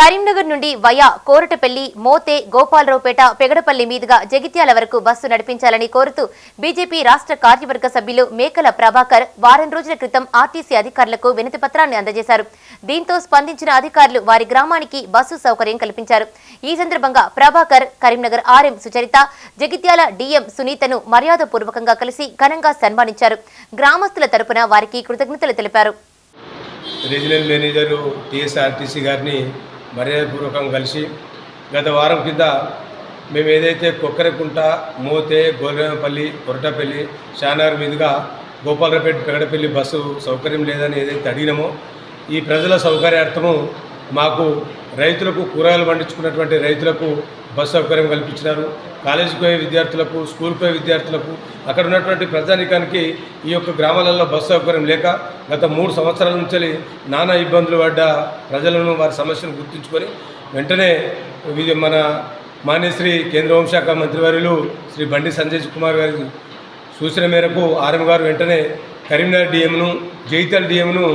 కరీంనగర్ నుండి వయా కోరటపల్లి మోతే గోపాలరావుపేట పెగడపల్లి మీదుగా జగిత్యాల వరకు బస్సు నడిపించాలని కోరుతూ బీజేపీ రాష్ట్ర కార్యవర్గ సభ్యులు మేకల ప్రభాకర్ వారం రోజుల క్రితం ఆర్టీసీ అధికారులకు వినతి పత్రాన్ని అందజేశారు. దీంతో స్పందించిన అధికారులు వారి గ్రామానికి బస్సు సౌకర్యం కల్పించారు. ఈ సందర్భంగా ప్రభాకర్ కరీంనగర్ ఆర్ఎం సుచరిత జగిత్యాల డిఎం సునీతను మర్యాదపూర్వకంగా కలిసి ఘనంగా సన్మానించారు. గ్రామస్తుల తరపున వారికి కృతజ్ఞతలు తెలిపారు. రీజనల్ మేనేజరు టీఎస్ఆర్టీసీ గారిని మర్యాదపూర్వకంగా కలిసి గత వారం కింద మేము ఏదైతే కొక్కరకుంట మోతే గోల్రేపల్లి కొరటపల్లి షానగర్ మీదుగా గోపాలరాపేట పెగడపల్లి బస్సు సౌకర్యం లేదని ఏదైతే అడిగినామో ఈ ప్రజల సౌకర్యార్థము మాకు రైతులకు కూరగాయలు పండించుకున్నటువంటి రైతులకు బస్సు సౌకర్యం కల్పించినారు. కాలేజీకి పోయే విద్యార్థులకు స్కూల్కి పోయే విద్యార్థులకు అక్కడ ఉన్నటువంటి ప్రజానికానికి ఈ యొక్క గ్రామాలలో బస్సు సౌకర్యం లేక గత మూడు సంవత్సరాల నుంచి నానా ఇబ్బందులు పడ్డ ప్రజలను వారి సమస్యను గుర్తుంచుకొని వెంటనే మన మాన్యశ్రీ కేంద్ర హోంశాఖ మంత్రివర్యులు శ్రీ బండి సంజయ్ కుమార్ గారి సూచన మేరకు ఆర్ఎం గారు వెంటనే కరీంనగర్ డిఎంను జైతల్ డిఎంను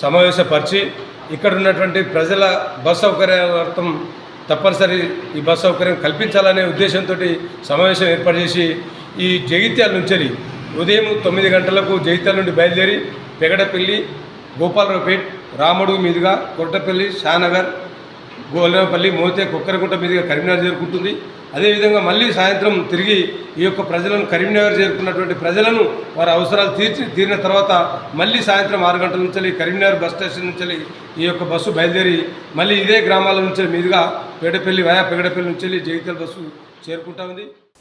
సమావేశపరిచి ఇక్కడ ఉన్నటువంటి ప్రజల బస్ సౌకర్యార్థం తప్పనిసరి ఈ బస్ సౌకర్యం కల్పించాలనే ఉద్దేశంతో సమావేశం ఏర్పాటు చేసి ఈ జగిత్యాల నుంచి ఉదయం తొమ్మిది గంటలకు జగిత్యాల నుండి బయలుదేరి పెగడపల్లి గోపాలరావుపేట్ రాముడు మీదుగా కొట్టపల్లి షానగర్ గోలేపల్లి మోతే కుక్కరగుంట మీదుగా కరీంనగర్ చేరుకుంటుంది. అదేవిధంగా మళ్ళీ సాయంత్రం తిరిగి ఈ యొక్క ప్రజలను కరీంనగర్ చేరుకున్నటువంటి ప్రజలను వారి అవసరాలు తీర్చి తీరిన తర్వాత మళ్ళీ సాయంత్రం ఆరు గంటల నుంచి కరీంనగర్ బస్ స్టేషన్ నుంచి ఈ యొక్క బస్సు బయలుదేరి మళ్ళీ ఇదే గ్రామాల నుంచి మీదుగా పేడపల్లి వయా పెగడపల్లి నుంచి జగిత్యాల బస్సు చేరుకుంటా ఉంది.